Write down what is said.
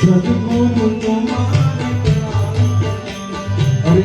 যত মন তোমার অরে